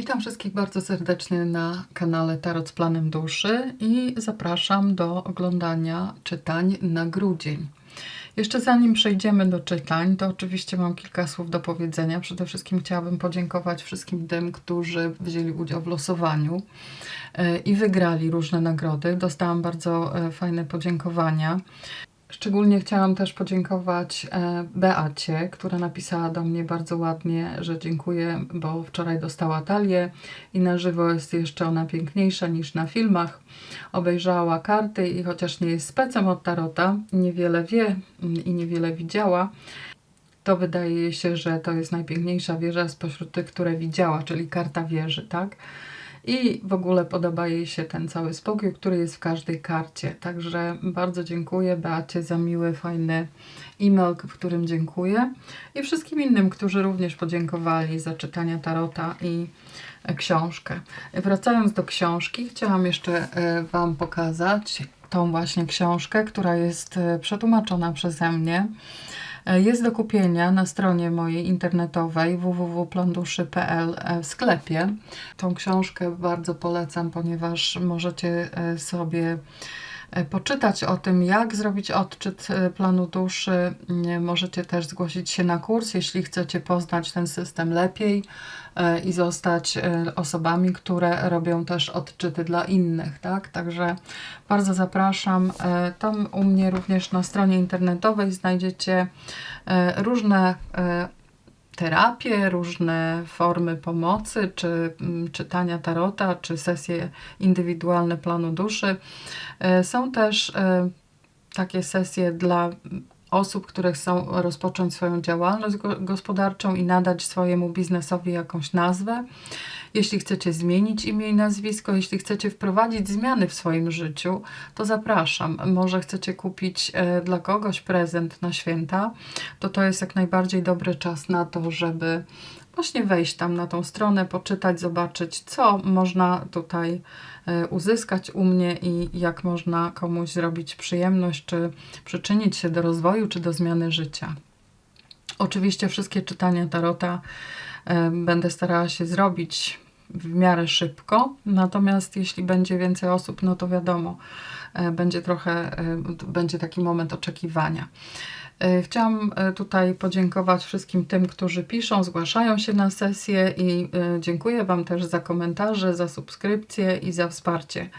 Witam wszystkich bardzo serdecznie na kanale Tarot z Planem Duszy i zapraszam do oglądania czytań na grudzień. Jeszcze zanim przejdziemy do czytań, to oczywiście mam kilka słów do powiedzenia. Przede wszystkim chciałabym podziękować wszystkim tym, którzy wzięli udział w losowaniu e, i wygrali różne nagrody. Dostałam bardzo e, fajne podziękowania. Szczególnie chciałam też podziękować e, Beacie, która napisała do mnie bardzo ładnie, że dziękuję, bo wczoraj dostała talię i na żywo jest jeszcze ona piękniejsza niż na filmach. Obejrzała karty i chociaż nie jest specem od tarota, niewiele wie mm, i niewiele widziała, to wydaje się, że to jest najpiękniejsza wieża spośród tych, które widziała, czyli karta wieży, tak? I w ogóle podoba jej się ten cały spokój, który jest w każdej karcie. Także bardzo dziękuję Beacie za miły, fajny e-mail, w którym dziękuję. I wszystkim innym, którzy również podziękowali za czytanie tarota i e, książkę. Wracając do książki, chciałam jeszcze e, Wam pokazać tą właśnie książkę, która jest e, przetłumaczona przeze mnie. E, Jest do kupienia na stronie mojej internetowej www.plonduszy.pl w sklepie. Tą książkę bardzo polecam, ponieważ możecie e, sobie e, poczytać o tym, jak zrobić odczyt e, planu duszy. Możecie też zgłosić się na kurs, jeśli chcecie poznać ten system lepiej e, i zostać e, osobami, które robią też odczyty dla innych, tak? Także bardzo zapraszam. E, Tam u mnie również na stronie internetowej znajdziecie e, różne e, terapie, różne formy pomocy, czy mm, czytania tarota, czy sesje indywidualne planu duszy. E, Są też e, takie sesje dla osób, które chcą rozpocząć swoją działalność go- gospodarczą i nadać swojemu biznesowi jakąś nazwę. Jeśli chcecie zmienić imię i nazwisko, jeśli chcecie wprowadzić zmiany w swoim życiu, to zapraszam. Może chcecie kupić e, dla kogoś prezent na święta, to to jest jak najbardziej dobry czas na to, żeby właśnie wejść tam na tą stronę, poczytać, zobaczyć, co można tutaj e, uzyskać u mnie i jak można komuś zrobić przyjemność, czy przyczynić się do rozwoju, czy do zmiany życia. Oczywiście wszystkie czytania tarota będę starała się zrobić w miarę szybko, natomiast jeśli będzie więcej osób, no to wiadomo, e, będzie trochę, e, będzie taki moment oczekiwania. E, Chciałam e, tutaj podziękować wszystkim tym, którzy piszą, zgłaszają się na sesję i e, dziękuję Wam też za komentarze, za subskrypcje i za wsparcie.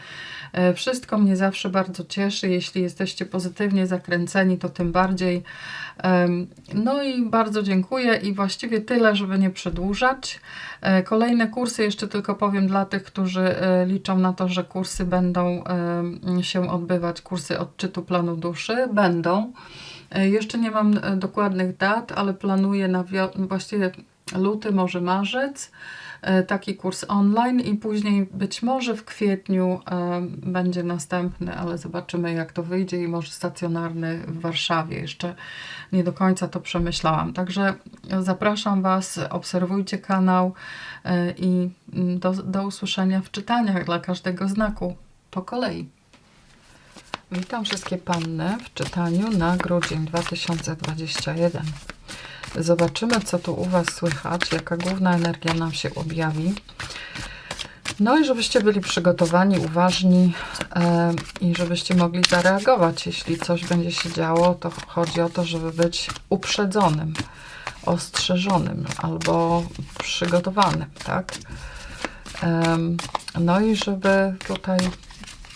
Wszystko mnie zawsze bardzo cieszy. Jeśli jesteście pozytywnie zakręceni, to tym bardziej. No i bardzo dziękuję i właściwie tyle, żeby nie przedłużać. E, Kolejne kursy jeszcze tylko powiem dla tych, którzy e, liczą na to, że kursy będą się odbywać, kursy odczytu planu duszy. Będą. E, Jeszcze nie mam e, dokładnych dat, ale planuję na właściwie luty, może marzec e, taki kurs online i później być może w kwietniu będzie następny, ale zobaczymy jak to wyjdzie i może stacjonarny w Warszawie. Jeszcze nie do końca to przemyślałam. Także zapraszam Was, obserwujcie kanał i mm, do, do usłyszenia w czytaniach dla każdego znaku po kolei. Witam wszystkie panny w czytaniu na grudzień 2021. Zobaczymy, co tu u Was słychać, jaka główna energia nam się objawi. No i żebyście byli przygotowani, uważni e, i żebyście mogli zareagować. Jeśli coś będzie się działo, to chodzi o to, żeby być uprzedzonym, ostrzeżonym albo przygotowanym, tak? Em, no i żeby tutaj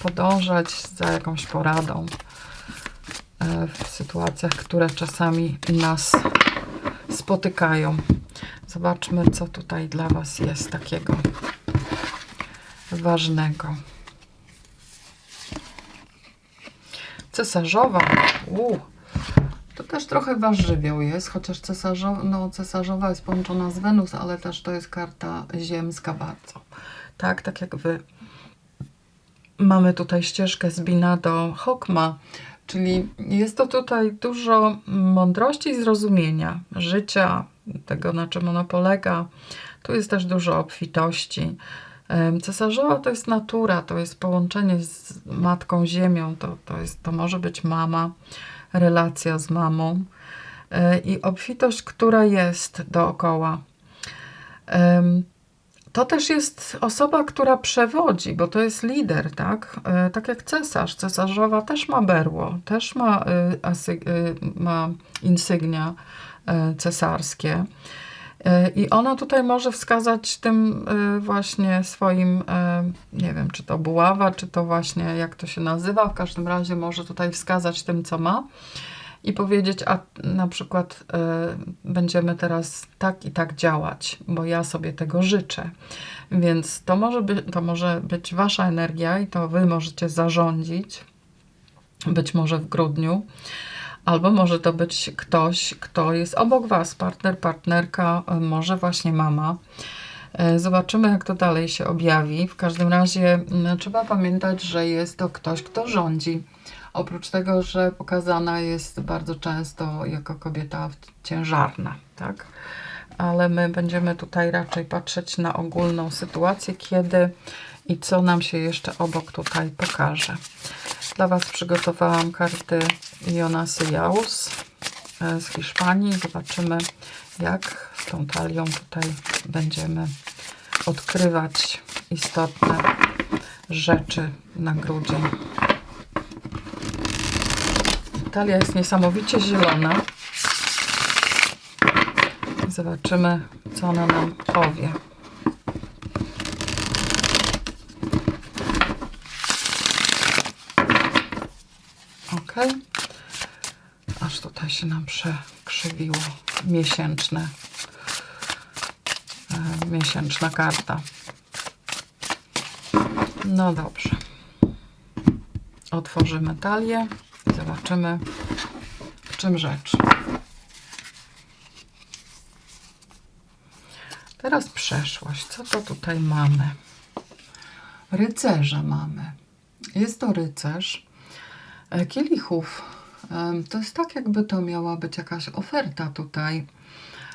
podążać za jakąś poradą e, w sytuacjach, które czasami nas spotykają. Zobaczmy, co tutaj dla Was jest takiego ważnego. Cesarzowa. U, to też trochę warzywioł jest, chociaż cesarzo, no, cesarzowa jest połączona z Wenus, ale też to jest karta ziemska bardzo. Tak, tak jak Wy mamy tutaj ścieżkę z Bina do Hokma, czyli jest to tutaj dużo mądrości i zrozumienia życia, tego na czym ono polega. Tu jest też dużo obfitości. Cesarzowa to jest natura, to jest połączenie z Matką Ziemią, to, to, jest, to może być mama, relacja z mamą e, i obfitość, która jest dookoła. To też jest osoba, która przewodzi, bo to jest lider, tak? E, tak jak cesarz. Cesarzowa też ma berło, też ma, asy, y, ma insygnia cesarskie. I ona tutaj może wskazać tym właśnie swoim, nie wiem, czy to buława, czy to właśnie jak to się nazywa, w każdym razie może tutaj wskazać tym, co ma i powiedzieć, a na przykład y, będziemy teraz tak i tak działać, bo ja sobie tego życzę. Więc to może, by, to może być Wasza energia i to Wy możecie zarządzić, być może w grudniu. Albo może to być ktoś, kto jest obok Was, partner, partnerka, y, może właśnie mama. Y, zobaczymy, jak to dalej się objawi. W każdym razie no, trzeba pamiętać, że jest to ktoś, kto rządzi Oprócz tego, że pokazana jest bardzo często jako kobieta ciężarna, tak? Ale my będziemy tutaj raczej patrzeć na ogólną sytuację, kiedy i co nam się jeszcze obok tutaj pokaże. Dla Was przygotowałam karty Jonasy Jaus e, z Hiszpanii. Zobaczymy, jak z tą talią tutaj będziemy odkrywać istotne rzeczy na grudzień. Talia jest niesamowicie zielona. Zobaczymy, co ona nam powie. Ok. Aż tutaj się nam przekrzywiło miesięczne. E, miesięczna karta. No dobrze. Otworzymy talię. Zobaczymy, w czym rzecz. Teraz przeszłość. Co to tutaj mamy? Rycerza mamy. Jest to rycerz e, kielichów. To jest tak, jakby to miała być jakaś oferta tutaj,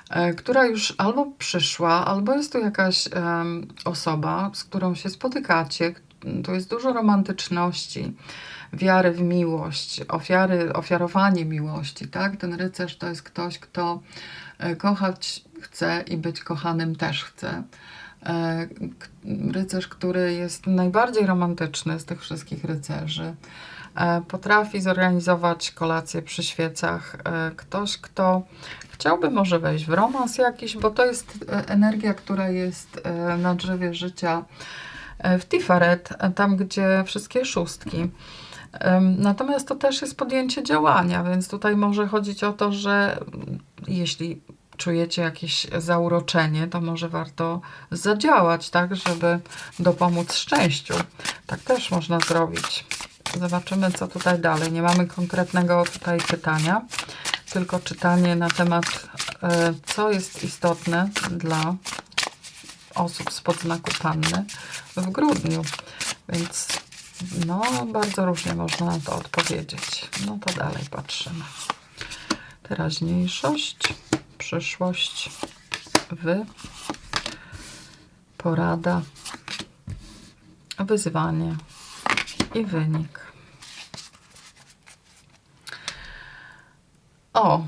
e, która już albo przyszła, albo jest to jakaś osoba, z którą się spotykacie. Tu jest dużo romantyczności wiary w miłość, ofiary, ofiarowanie miłości, tak? Ten rycerz to jest ktoś, kto e, kochać chce i być kochanym też chce. E, rycerz, który jest najbardziej romantyczny z tych wszystkich rycerzy. E, potrafi zorganizować kolację przy świecach. Ktoś, kto chciałby może wejść w romans jakiś, bo to jest energia, która jest na drzewie życia w Tiferet, tam gdzie wszystkie szóstki. Natomiast to też jest podjęcie działania, więc tutaj może chodzić o to, że jeśli czujecie jakieś zauroczenie, to może warto zadziałać, tak, żeby dopomóc szczęściu. Tak też można zrobić. Zobaczymy, co tutaj dalej. Nie mamy konkretnego tutaj pytania, tylko czytanie na temat, e, co jest istotne dla osób z podznaku Panny w grudniu. Więc no, bardzo różnie można na to odpowiedzieć. No to dalej patrzymy. Teraźniejszość, przyszłość, wy, porada, wyzwanie i wynik. O,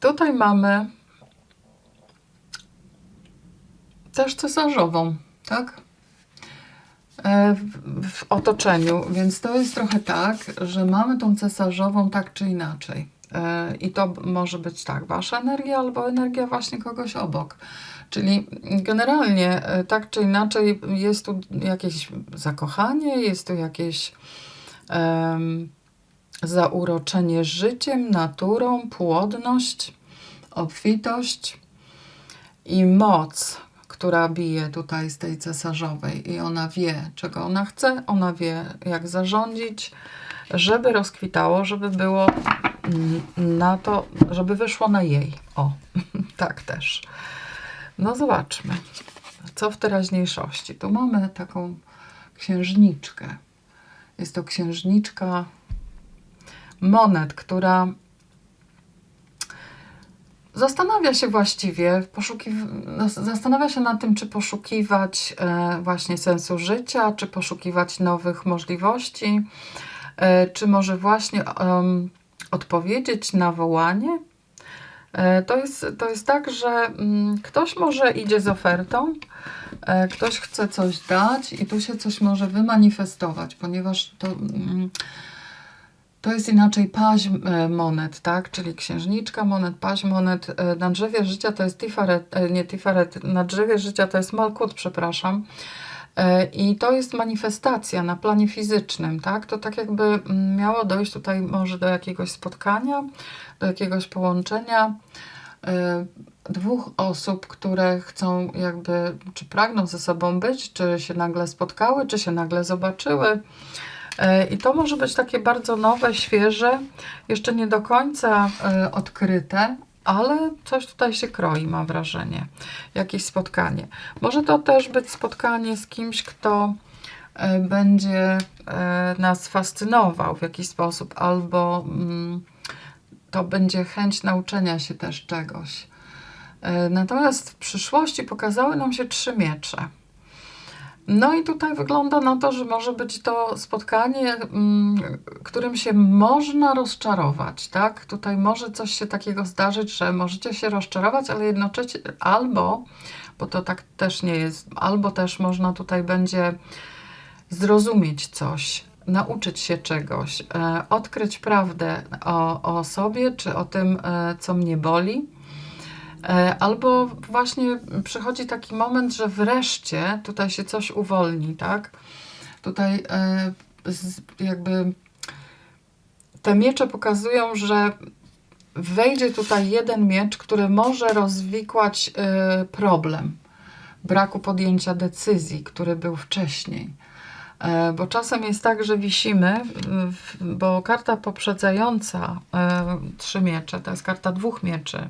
tutaj mamy też cesarzową, tak? E, w otoczeniu, więc to jest trochę tak, że mamy tą cesarzową tak czy inaczej. E, I to może być tak, wasza energia albo energia właśnie kogoś obok. Czyli generalnie e, tak czy inaczej jest tu jakieś zakochanie, jest tu jakieś um, zauroczenie życiem, naturą, płodność, obfitość i moc, która bije tutaj z tej cesarzowej i ona wie, czego ona chce, ona wie, jak zarządzić, żeby rozkwitało, żeby było na to, żeby wyszło na jej. O, tak też. No zobaczmy, co w teraźniejszości. Tu mamy taką księżniczkę. Jest to księżniczka monet, która zastanawia się właściwie, zastanawia się nad tym, czy poszukiwać e, właśnie sensu życia, czy poszukiwać nowych możliwości, e, czy może właśnie odpowiedzieć na wołanie. E, To jest, to jest tak, że mm, ktoś może idzie z ofertą, ktoś chce coś dać i tu się coś może wymanifestować, ponieważ to, mm, to jest inaczej paź e, monet, tak? Czyli księżniczka monet, paź monet. E, Na drzewie życia to jest Tifaret, e, nie Tifaret, na drzewie życia to jest Malkut, przepraszam. I to jest manifestacja na planie fizycznym, tak? To tak jakby mm, miało dojść tutaj może do jakiegoś spotkania, do jakiegoś połączenia dwóch osób, które chcą jakby, czy pragną ze sobą być, czy się nagle spotkały, czy się nagle zobaczyły. E, I to może być takie bardzo nowe, świeże, jeszcze nie do końca e, odkryte, ale coś tutaj się kroi, mam wrażenie. Jakieś spotkanie. Może to też być spotkanie z kimś, kto e, będzie nas fascynował w jakiś sposób, albo mm, to będzie chęć nauczenia się też czegoś. Natomiast w przyszłości pokazały nam się trzy miecze. No i tutaj wygląda na to, że może być to spotkanie, mm, którym się można rozczarować, tak? Tutaj może coś się takiego zdarzyć, że możecie się rozczarować, ale jednocześnie albo, bo to tak też nie jest, albo też można tutaj będzie zrozumieć coś, nauczyć się czegoś, e, odkryć prawdę o, o sobie, czy o tym, e, co mnie boli. E, Albo właśnie przychodzi taki moment, że wreszcie tutaj się coś uwolni, tak? Tutaj e, jakby te miecze pokazują, że wejdzie tutaj jeden miecz, który może rozwikłać e, problem braku podjęcia decyzji, który był wcześniej. Bo czasem jest tak, że wisimy, bo karta poprzedzająca trzy miecze, to jest karta dwóch mieczy,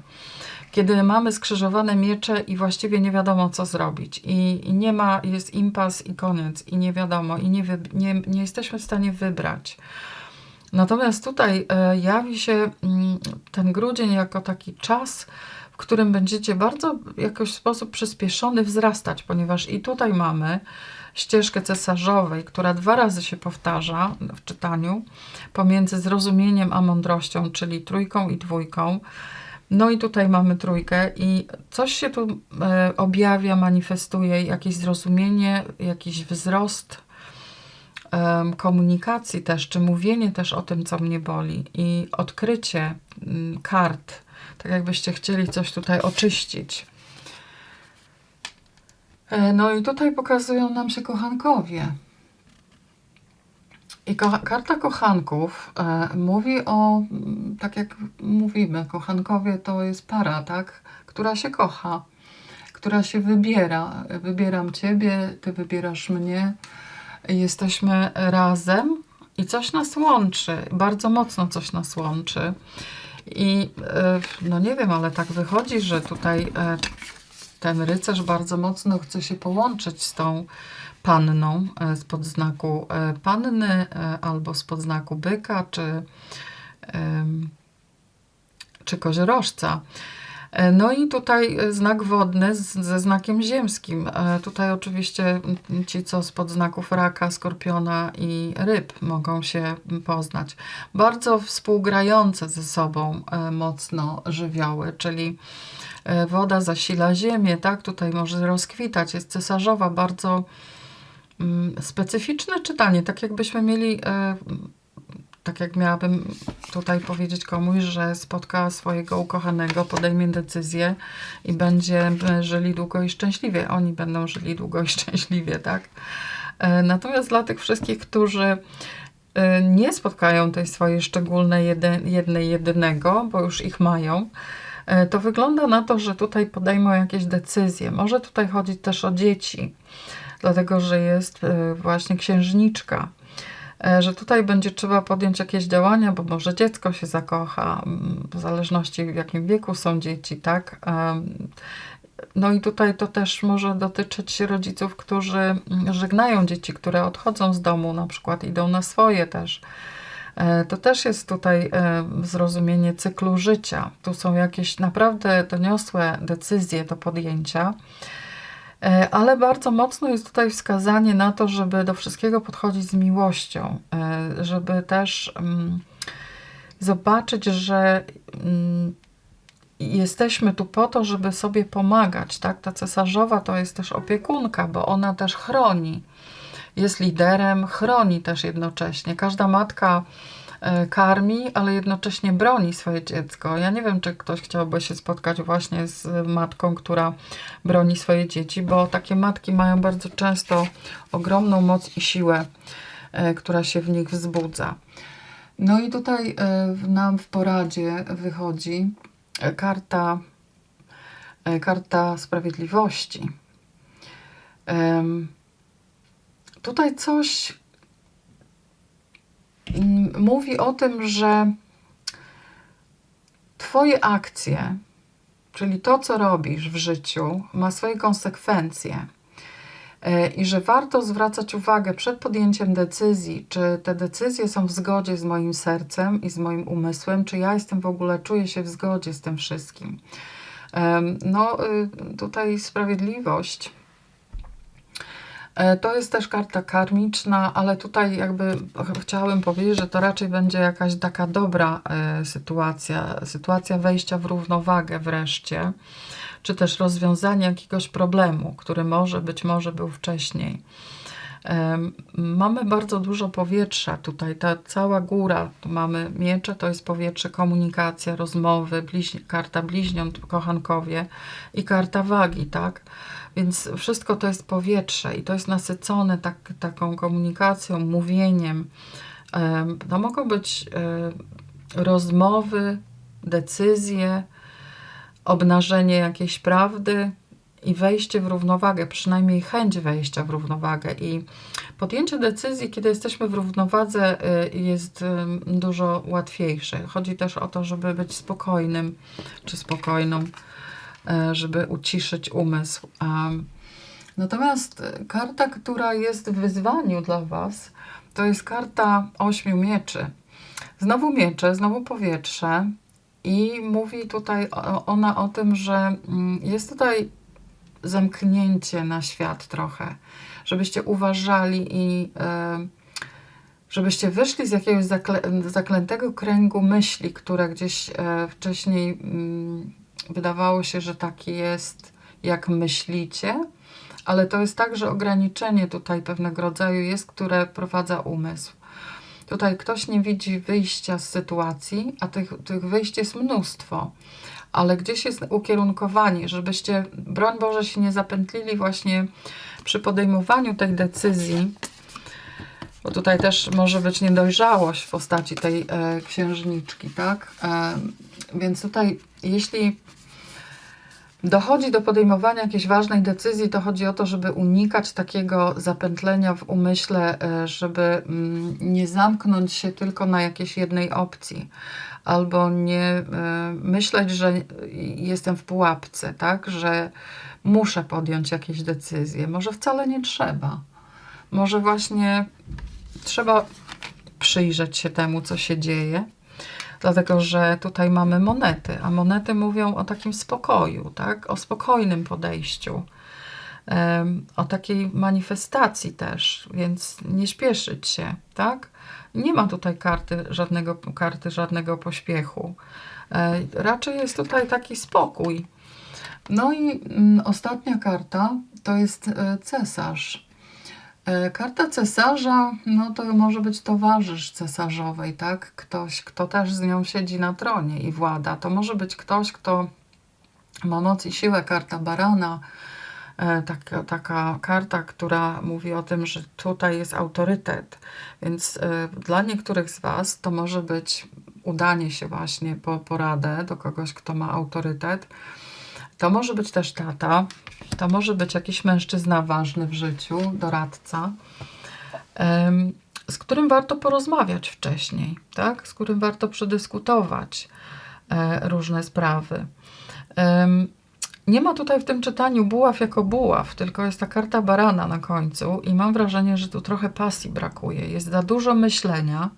kiedy mamy skrzyżowane miecze i właściwie nie wiadomo, co zrobić. I, nie ma, jest impas i koniec, i nie wiadomo, i nie, nie, nie jesteśmy w stanie wybrać. Natomiast tutaj e, jawi się mm, ten grudzień jako taki czas, w którym będziecie bardzo w jakiś sposób przyspieszony wzrastać, ponieważ i tutaj mamy ścieżkę cesarzowej, która dwa razy się powtarza w czytaniu pomiędzy zrozumieniem a mądrością, czyli trójką i dwójką. No i tutaj mamy trójkę i coś się tu e, objawia, manifestuje, jakieś zrozumienie, jakiś wzrost komunikacji też, czy mówienie też o tym, co mnie boli i odkrycie mm, kart, tak jakbyście chcieli coś tutaj oczyścić. E, No i tutaj pokazują nam się kochankowie. I ko karta kochanków e, mówi o, tak jak mówimy, kochankowie to jest para, tak, która się kocha, która się wybiera. Wybieram ciebie, ty wybierasz mnie. Jesteśmy razem i coś nas łączy, bardzo mocno coś nas łączy. I e, no nie wiem, ale tak wychodzi, że tutaj e, ten rycerz bardzo mocno chce się połączyć z tą panną e, spod znaku e, panny e, albo spod znaku byka czy, czy koziorożca. No i tutaj znak wodny z, ze znakiem ziemskim. Tutaj oczywiście ci, co spod znaków raka, skorpiona i ryb mogą się poznać. Bardzo współgrające ze sobą mocno żywioły, czyli woda zasila ziemię, tak? Tutaj może rozkwitać, jest cesarzowa, bardzo specyficzne czytanie, tak jakbyśmy mieli e, tak jak miałabym tutaj powiedzieć komuś, że spotka swojego ukochanego, podejmie decyzję i będziemy żyli długo i szczęśliwie. Oni będą żyli długo i szczęśliwie, tak? E, Natomiast dla tych wszystkich, którzy e, nie spotkają tej swojej szczególnej jednej, jedynego, bo już ich mają, e, to wygląda na to, że tutaj podejmą jakieś decyzje. Może tutaj chodzić też o dzieci, dlatego że jest e, właśnie księżniczka e, że tutaj będzie trzeba podjąć jakieś działania, bo może dziecko się zakocha, w zależności w jakim wieku są dzieci, tak? No i tutaj to też może dotyczyć rodziców, którzy mm, żegnają dzieci, które odchodzą z domu, na przykład idą na swoje też. E, To też jest tutaj zrozumienie cyklu życia. Tu są jakieś naprawdę doniosłe decyzje do podjęcia. E, Ale bardzo mocno jest tutaj wskazanie na to, żeby do wszystkiego podchodzić z miłością, e, żeby też mm, zobaczyć, że mm, jesteśmy tu po to, żeby sobie pomagać, tak? Ta cesarzowa to jest też opiekunka, bo ona też chroni. Jest liderem, chroni też jednocześnie. Każda matka karmi, ale jednocześnie broni swoje dziecko. Ja nie wiem, czy ktoś chciałby się spotkać właśnie z matką, która broni swoje dzieci, bo takie matki mają bardzo często ogromną moc i siłę, e, która się w nich wzbudza. No i tutaj e, nam w poradzie wychodzi e, karta, e, karta sprawiedliwości. Tutaj coś mówi o tym, że Twoje akcje, czyli to, co robisz w życiu, ma swoje konsekwencje. E, I że warto zwracać uwagę przed podjęciem decyzji, czy te decyzje są w zgodzie z moim sercem i z moim umysłem, czy ja jestem w ogóle, czuję się w zgodzie z tym wszystkim. No, y, tutaj sprawiedliwość. E, To jest też karta karmiczna, ale tutaj jakby ch- chciałabym powiedzieć, że to raczej będzie jakaś taka dobra e, sytuacja, sytuacja wejścia w równowagę wreszcie, czy też rozwiązanie jakiegoś problemu, który może być może był wcześniej. Em, Mamy bardzo dużo powietrza tutaj, ta cała góra, tu mamy miecze, to jest powietrze, komunikacja, rozmowy, bliźni, karta bliźniąt, kochankowie i karta wagi, tak? Więc wszystko to jest powietrze i to jest nasycone tak, taką komunikacją, mówieniem. Em, To mogą być e, rozmowy, decyzje, obnażenie jakiejś prawdy i wejście w równowagę, przynajmniej chęć wejścia w równowagę. I podjęcie decyzji, kiedy jesteśmy w równowadze, y, jest ym, dużo łatwiejsze. Chodzi też o to, żeby być spokojnym czy spokojną, żeby uciszyć umysł. Natomiast e, karta, która jest w wyzwaniu dla Was, to jest karta ośmiu mieczy. Znowu miecze, znowu powietrze. I mówi tutaj ona o tym, że mm, jest tutaj zamknięcie na świat trochę, żebyście uważali i e, żebyście wyszli z jakiegoś zaklętego kręgu myśli, które gdzieś e, wcześniej mm, wydawało się, że taki jest, jak myślicie, ale to jest także ograniczenie tutaj pewnego rodzaju jest, które prowadza umysł. Tutaj ktoś nie widzi wyjścia z sytuacji, a tych, tych wyjść jest mnóstwo, ale gdzieś jest ukierunkowanie, żebyście, broń Boże, się nie zapętlili właśnie przy podejmowaniu tej decyzji, bo tutaj też może być niedojrzałość w postaci tej e, księżniczki, tak? E, więc tutaj, jeśli dochodzi do podejmowania jakiejś ważnej decyzji, to chodzi o to, żeby unikać takiego zapętlenia w umyśle, e, żeby mm, nie zamknąć się tylko na jakiejś jednej opcji, albo nie e, myśleć, że jestem w pułapce, tak, że muszę podjąć jakieś decyzje. Może wcale nie trzeba. Może właśnie trzeba przyjrzeć się temu, co się dzieje dlatego że tutaj mamy monety, a monety mówią o takim spokoju, tak? o spokojnym podejściu, o takiej manifestacji też, więc nie śpieszyć się, tak? Nie ma tutaj karty żadnego, karty żadnego pośpiechu. E, Raczej jest tutaj taki spokój. No i mm, ostatnia karta to jest e, cesarz. E, Karta cesarza, no to może być towarzysz cesarzowej, tak? Ktoś, kto też z nią siedzi na tronie i włada. To może być ktoś, kto ma moc i siłę. Karta barana, e, taka, taka karta, która mówi o tym, że tutaj jest autorytet. Więc e, dla niektórych z Was to może być udanie się właśnie po poradę do kogoś, kto ma autorytet. To może być też tata, to może być jakiś mężczyzna ważny w życiu, doradca, z którym warto porozmawiać wcześniej, tak? z którym warto przedyskutować e, różne sprawy. Nie ma tutaj w tym czytaniu buław jako buław, tylko jest ta karta barana na końcu i mam wrażenie, że tu trochę pasji brakuje. Jest za dużo myślenia,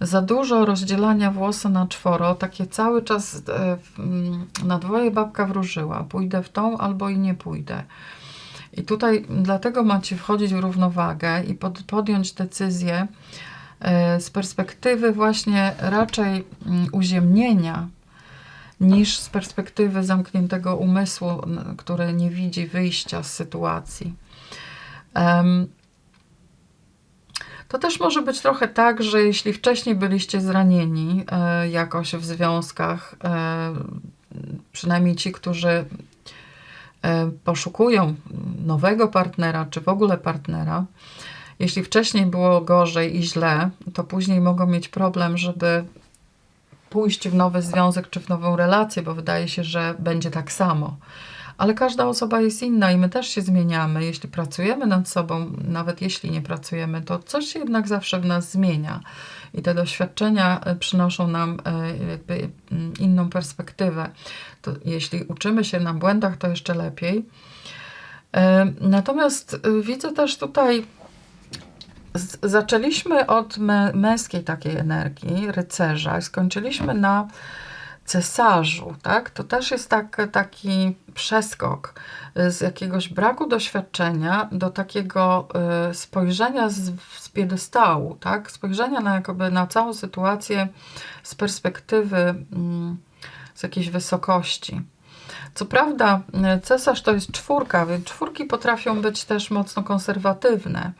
za dużo rozdzielania włosa na czworo, takie cały czas e, mm, na dwoje babka wróżyła. Pójdę w tą albo i nie pójdę. I tutaj dlatego macie wchodzić w równowagę i pod, podjąć decyzję e, z perspektywy właśnie raczej mm, uziemnienia niż z perspektywy zamkniętego umysłu, który nie widzi wyjścia z sytuacji. To też może być trochę tak, że jeśli wcześniej byliście zranieni e, jakoś w związkach, e, przynajmniej ci, którzy e, poszukują nowego partnera, czy w ogóle partnera, jeśli wcześniej było gorzej i źle, to później mogą mieć problem, żeby pójść w nowy związek czy w nową relację, bo wydaje się, że będzie tak samo. Ale każda osoba jest inna i my też się zmieniamy. Jeśli pracujemy nad sobą, nawet jeśli nie pracujemy, to coś się jednak zawsze w nas zmienia. I te doświadczenia e, przynoszą nam e, jakby mm, inną perspektywę. To jeśli uczymy się na błędach, to jeszcze lepiej. E, Natomiast widzę też tutaj zaczęliśmy od mę- męskiej takiej energii, rycerza, skończyliśmy na cesarzu, tak? To też jest tak, taki przeskok z jakiegoś braku doświadczenia do takiego y, spojrzenia z, z piedestału, tak? Spojrzenia na, jakoby na całą sytuację z perspektywy mm, z jakiejś wysokości. Co prawda, y, cesarz to jest czwórka, więc czwórki potrafią być też mocno konserwatywne.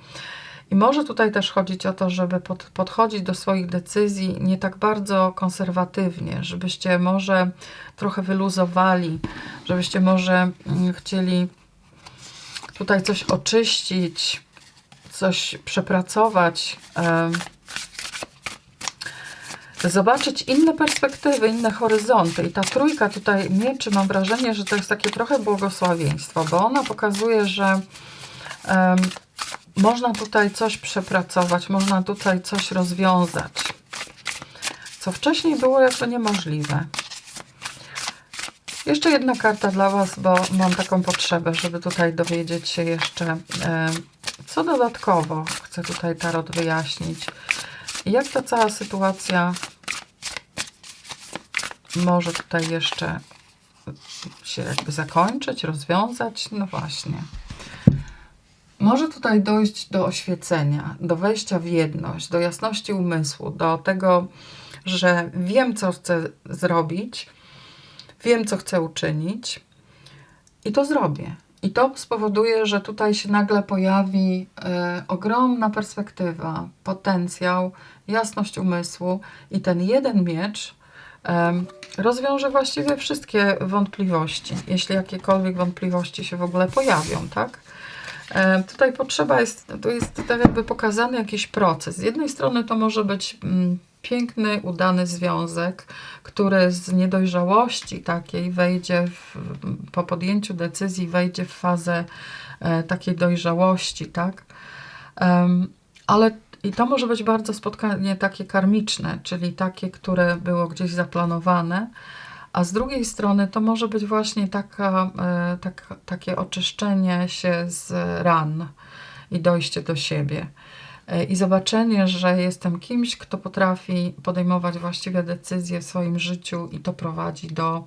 I może tutaj też chodzić o to, żeby pod, podchodzić do swoich decyzji nie tak bardzo konserwatywnie, żebyście może trochę wyluzowali, żebyście może mm, chcieli tutaj coś oczyścić, coś przepracować, zobaczyć inne perspektywy, inne horyzonty. I ta trójka tutaj mieczy, mam wrażenie, że to jest takie trochę błogosławieństwo, bo ona pokazuje, że można tutaj coś przepracować, można tutaj coś rozwiązać, co wcześniej było jakby niemożliwe. Jeszcze jedna karta dla Was, bo mam taką potrzebę, żeby tutaj dowiedzieć się jeszcze, e, co dodatkowo chcę tutaj Tarot wyjaśnić. Jak ta cała sytuacja może tutaj jeszcze się jakby zakończyć, rozwiązać? No właśnie. Może tutaj dojść do oświecenia, do wejścia w jedność, do jasności umysłu, do tego, że wiem, co chcę zrobić, wiem, co chcę uczynić i to zrobię. I to spowoduje, że tutaj się nagle pojawi e, ogromna perspektywa, potencjał, jasność umysłu i ten jeden miecz em, rozwiąże właściwie wszystkie wątpliwości, jeśli jakiekolwiek wątpliwości się w ogóle pojawią, tak? E, Tutaj potrzeba jest, to jest tak jakby pokazany jakiś proces. Z jednej strony to może być mm, piękny, udany związek, który z niedojrzałości takiej wejdzie w, po podjęciu decyzji, wejdzie w fazę e, takiej dojrzałości, tak? Ale i to może być bardzo spotkanie takie karmiczne, czyli takie, które było gdzieś zaplanowane, a z drugiej strony to może być właśnie taka, e, tak, takie oczyszczenie się z ran i dojście do siebie. E, I zobaczenie, że jestem kimś, kto potrafi podejmować właściwe decyzje w swoim życiu i to prowadzi do,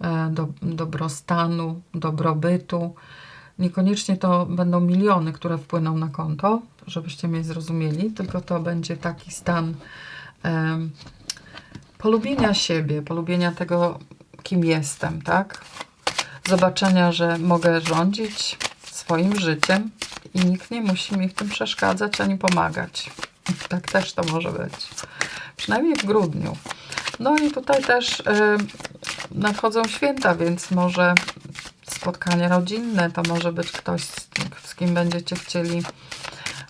e, do dobrostanu, dobrobytu. Niekoniecznie to będą miliony, które wpłyną na konto, żebyście mnie zrozumieli, tylko to będzie taki stan polubienia siebie, polubienia tego, kim jestem, tak? Zobaczenia, że mogę rządzić swoim życiem i nikt nie musi mi w tym przeszkadzać ani pomagać. Tak też to może być. Przynajmniej w grudniu. No i tutaj też y, nadchodzą święta, więc może spotkania rodzinne, to może być ktoś, z, z kim będziecie chcieli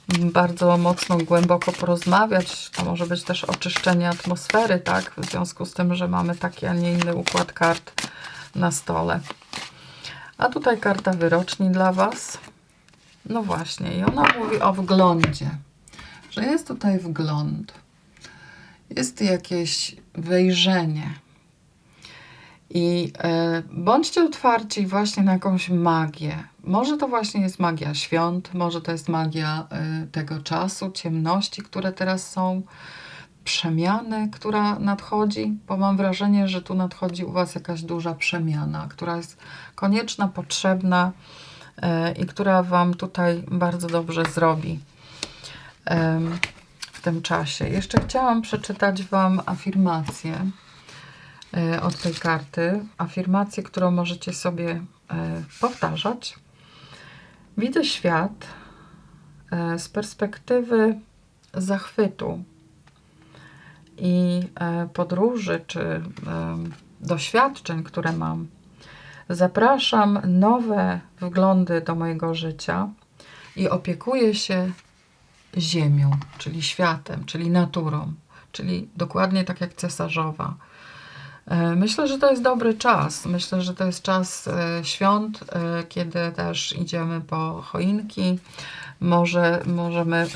bardzo mocno, głęboko porozmawiać. To może być też oczyszczenie atmosfery, tak? W związku z tym, że mamy taki, a nie inny układ kart na stole. A tutaj karta wyroczni dla Was. No właśnie, i ona mówi o wglądzie. Że jest tutaj wgląd. Jest jakieś wejrzenie. I e, bądźcie otwarci właśnie na jakąś magię. Może to właśnie jest magia świąt, może to jest magia e, tego czasu, ciemności, które teraz są, przemiany, która nadchodzi, bo mam wrażenie, że tu nadchodzi u Was jakaś duża przemiana, która jest konieczna, potrzebna e, i która Wam tutaj bardzo dobrze zrobi w tym czasie. Jeszcze chciałam przeczytać Wam afirmację od tej karty. Afirmację, którą możecie sobie e, powtarzać. Widzę świat e, z perspektywy zachwytu i e, podróży czy e, doświadczeń, które mam. Zapraszam nowe wglądy do mojego życia i opiekuję się ziemią, czyli światem, czyli naturą, czyli dokładnie tak jak cesarzowa. E, Myślę, że to jest dobry czas. Myślę, że to jest czas e, świąt, e, kiedy też idziemy po choinki. Może możemy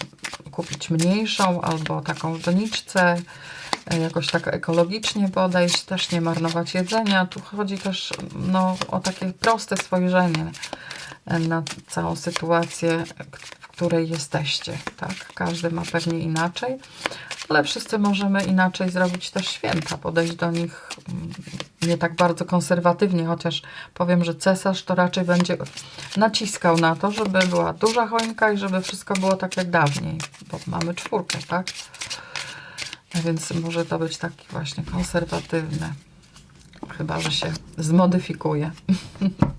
kupić mniejszą albo taką w doniczce, jakoś tak ekologicznie podejść, też nie marnować jedzenia. Tu chodzi też no, o takie proste spojrzenie na całą sytuację, w której jesteście. Tak? Każdy ma pewnie inaczej, ale wszyscy możemy inaczej zrobić też święta, podejść do nich mm, nie tak bardzo konserwatywnie, chociaż powiem, że cesarz to raczej będzie naciskał na to, żeby była duża choinka i żeby wszystko było tak jak dawniej, bo mamy czwórkę, tak? A więc może to być taki właśnie konserwatywny. Chyba, że się zmodyfikuje.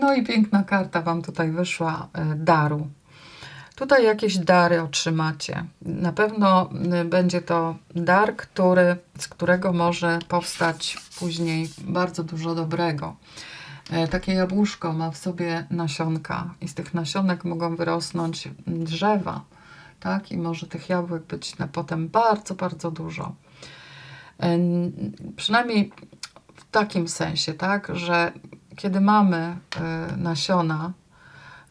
No i piękna karta Wam tutaj wyszła e, daru. Tutaj jakieś dary otrzymacie. Na pewno y, będzie to dar, który, z którego może powstać później bardzo dużo dobrego. E, Takie jabłuszko ma w sobie nasionka i z tych nasionek mogą wyrosnąć drzewa, tak? I może tych jabłek być na potem bardzo, bardzo dużo. E, Przynajmniej w takim sensie, tak, że kiedy mamy e, nasiona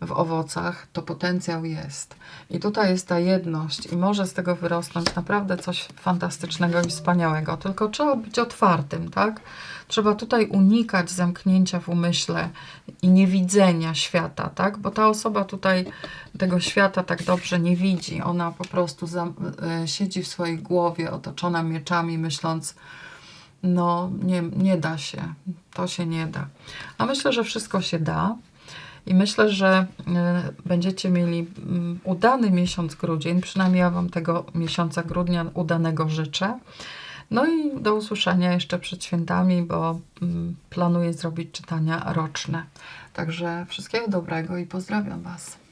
w owocach, to potencjał jest. I tutaj jest ta jedność i może z tego wyrosnąć naprawdę coś fantastycznego i wspaniałego. Tylko trzeba być otwartym, tak? Trzeba tutaj unikać zamknięcia w umyśle i niewidzenia świata, tak? Bo ta osoba tutaj tego świata tak dobrze nie widzi. Ona po prostu e, siedzi w swojej głowie otoczona mieczami, myśląc, no nie, nie da się, to się nie da. A myślę, że wszystko się da. I myślę, że y, będziecie mieli mm, udany miesiąc grudzień, przynajmniej ja Wam tego miesiąca grudnia udanego życzę. No i do usłyszenia jeszcze przed świętami, bo mm, planuję zrobić czytania roczne. Także wszystkiego dobrego i pozdrawiam Was.